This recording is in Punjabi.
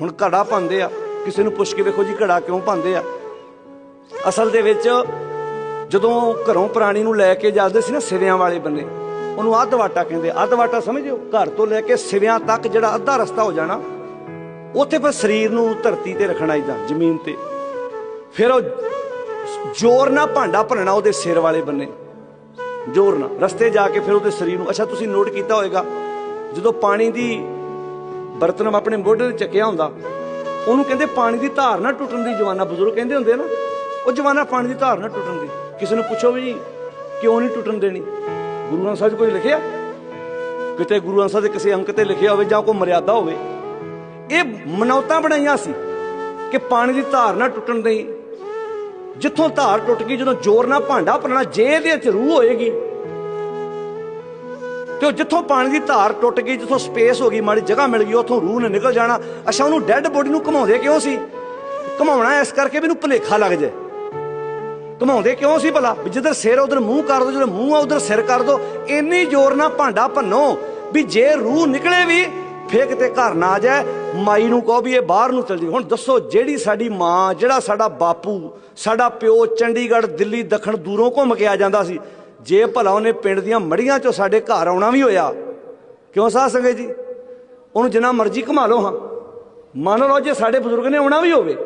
ਹੁਣ ਘੜਾ ਪਾਉਂਦੇ ਆ। ਕਿਸੇ ਨੂੰ ਪੁੱਛ ਕੇ ਵੇਖੋ ਜੀ ਘੜਾ ਕਿਉਂ ਪਾਉਂਦੇ ਆ। ਅਸਲ ਦੇ ਵਿੱਚ ਜਦੋਂ ਘਰੋਂ ਪ੍ਰਾਣੀ ਨੂੰ ਲੈ ਕੇ ਜਾਂਦੇ ਸੀ ਨਾ ਸਿਵਿਆਂ ਵਾਲੇ ਬੰਨੇ, ਉਹਨੂੰ ਅੱਧ ਵਾਟਾ ਕਹਿੰਦੇ ਅੱਧ ਵਾਟਾ ਸਮਝਿਓ, ਘਰ ਤੋਂ ਲੈ ਕੇ ਸਿਵਿਆਂ ਤੱਕ ਜਿਹੜਾ ਅੱਧਾ ਰਸਤਾ ਹੋ ਜਾਣਾ, ਉੱਥੇ ਫਿਰ ਸਰੀਰ ਨੂੰ ਧਰਤੀ ਤੇ ਰੱਖਣਾ ਇਦਾਂ ਜ਼ਮੀਨ ਤੇ। ਫਿਰ ਉਹ ਜ਼ੋਰ ਨਾਲ ਭਾਂਡਾ ਭਰਨਾ ਉਹਦੇ ਸਿਰ ਵਾਲੇ ਬੰਨੇ। ਜ਼ੋਰ ਨਾਲ। ਰਸਤੇ ਜਾ ਕੇ ਫਿਰ ਉਹਦੇ ਸਰੀਰ ਨੂੰ, ਅੱਛਾ ਤੁਸੀਂ ਨੋਟ ਕੀਤਾ ਹੋਵੇਗਾ ਜਦੋਂ ਪਾਣੀ ਦੀ ਬਰਤਨ ਆਪਣੇ ਮੋਢੇ ਤੇ ਚੱਕਿਆ ਹੁੰਦਾ। ਉਹਨੂੰ ਕਹਿੰਦੇ ਪਾਣੀ ਦੀ ਧਾਰ ਨਾ ਟੁੱਟਣ ਦੀ, ਜਵਾਨਾ ਬਜ਼ੁਰਗ ਕਹਿੰਦੇ ਹੁੰਦੇ ਆ ਨਾ। ਉਹ ਜਵਾਨਾ ਪਾਣੀ ਦੀ ਧਾਰ ਨਾ ਟੁੱਟਣ ਦੀ। ਕਿਸੇ ਨੂੰ ਪੁੱਛੋ ਵੀ ਕਿਉਂ ਨਹੀਂ ਟੁੱਟਣ ਦੇਣੀ? ਗੁਰੂ ਗ੍ਰੰਥ ਸਾਹਿਬ 'ਚ ਕੋਈ ਲਿਖਿਆ? ਕਿਤੇ ਗੁਰੂ ਗ੍ਰੰਥ ਸਾਹਿਬ ਦੇ ਕਿਸੇ ਅੰਕ ਤੇ ਲਿਖਿਆ ਹੋਵੇ ਜਾਂ ਕੋਈ ਮਰਿਆਦਾ ਹੋਵੇ। ਇਹ ਮਨੌਤਾਂ ਬਣਾਈਆਂ ਸੀ ਕਿ ਪਾਣੀ ਦੀ ਧਾਰ ਨਾ ਟੁੱਟਣ ਦੇਈ। ਜਿੱਥੋਂ ਧਾਰ ਟੁੱਟ ਗਈ, ਜਦੋਂ ਜ਼ੋਰ ਨਾਲ ਭਾਂਡਾ ਭਰਨਾ ਜੇ ਇਹਦੇ ਵਿੱਚ ਰੂਹ ਹੋਏਗੀ ਤੇ ਉਹ ਜਿੱਥੋਂ ਪਾਣੀ ਦੀ ਧਾਰ ਟੁੱਟ ਗਈ, ਜਿੱਥੋਂ ਸਪੇਸ ਹੋ ਗਈ, ਮਾੜੀ ਜਗ੍ਹਾ ਮਿਲ ਗਈ, ਉੱਥੋਂ ਰੂਹ ਨੇ ਨਿਕਲ ਜਾਣਾ। ਅੱਛਾ, ਉਹਨੂੰ ਡੈੱਡ ਬੋਡੀ ਨੂੰ ਘਮਾਉਂਦੇ ਕਿਉਂ ਸੀ? ਘਮਾਉਣਾ ਇਸ ਕਰਕੇ ਵੀ ਇਹਨੂੰ ਭੁਲੇਖਾ ਲੱਗ ਜਾਏ ਘਮਾਉਂਦੇ ਕਿਉਂ ਸੀ ਭਲਾ? ਵੀ ਜਿੱਧਰ ਸਿਰ ਉਧਰ ਮੂੰਹ ਕਰ ਦੋ ਜਦੋਂ ਮੂੰਹ ਆ, ਉਧਰ ਸਿਰ ਕਰ ਦੋ। ਇੰਨੀ ਜ਼ੋਰ ਨਾਲ ਭਾਂਡਾ ਭੰਨੋ ਵੀ ਜੇ ਰੂਹ ਨਿਕਲੇ ਵੀ, ਫੇਰ ਕਿਤੇ ਘਰ ਨਾ ਆ ਜਾਏ। ਮਾਈ ਨੂੰ ਕਹੋ ਵੀ ਇਹ ਬਾਹਰ ਨੂੰ ਚਲ ਜੀ ਹੁਣ ਦੱਸੋ, ਜਿਹੜੀ ਸਾਡੀ ਮਾਂ, ਜਿਹੜਾ ਸਾਡਾ ਬਾਪੂ, ਸਾਡਾ ਪਿਓ ਚੰਡੀਗੜ੍ਹ, ਦਿੱਲੀ, ਦੱਖਣ ਦੂਰੋਂ ਘੁੰਮ ਕੇ ਆ ਜਾਂਦਾ ਸੀ ਜੇ ਭਲਾ ਉਹਨੇ ਪਿੰਡ ਦੀਆਂ ਮੜੀਆਂ ਚੋਂ ਸਾਡੇ ਘਰ ਆਉਣਾ ਵੀ ਹੋਇਆ, ਕਿਉਂ ਸਾਧ ਸੰਗਤ ਜੀ? ਉਹਨੂੰ ਜਿੰਨਾ ਮਰਜ਼ੀ ਘੁਮਾ ਲਓ ਹਾਂ। ਮੰਨ ਲਓ ਜੇ ਸਾਡੇ ਬਜ਼ੁਰਗ ਨੇ ਆਉਣਾ ਵੀ ਹੋਵੇ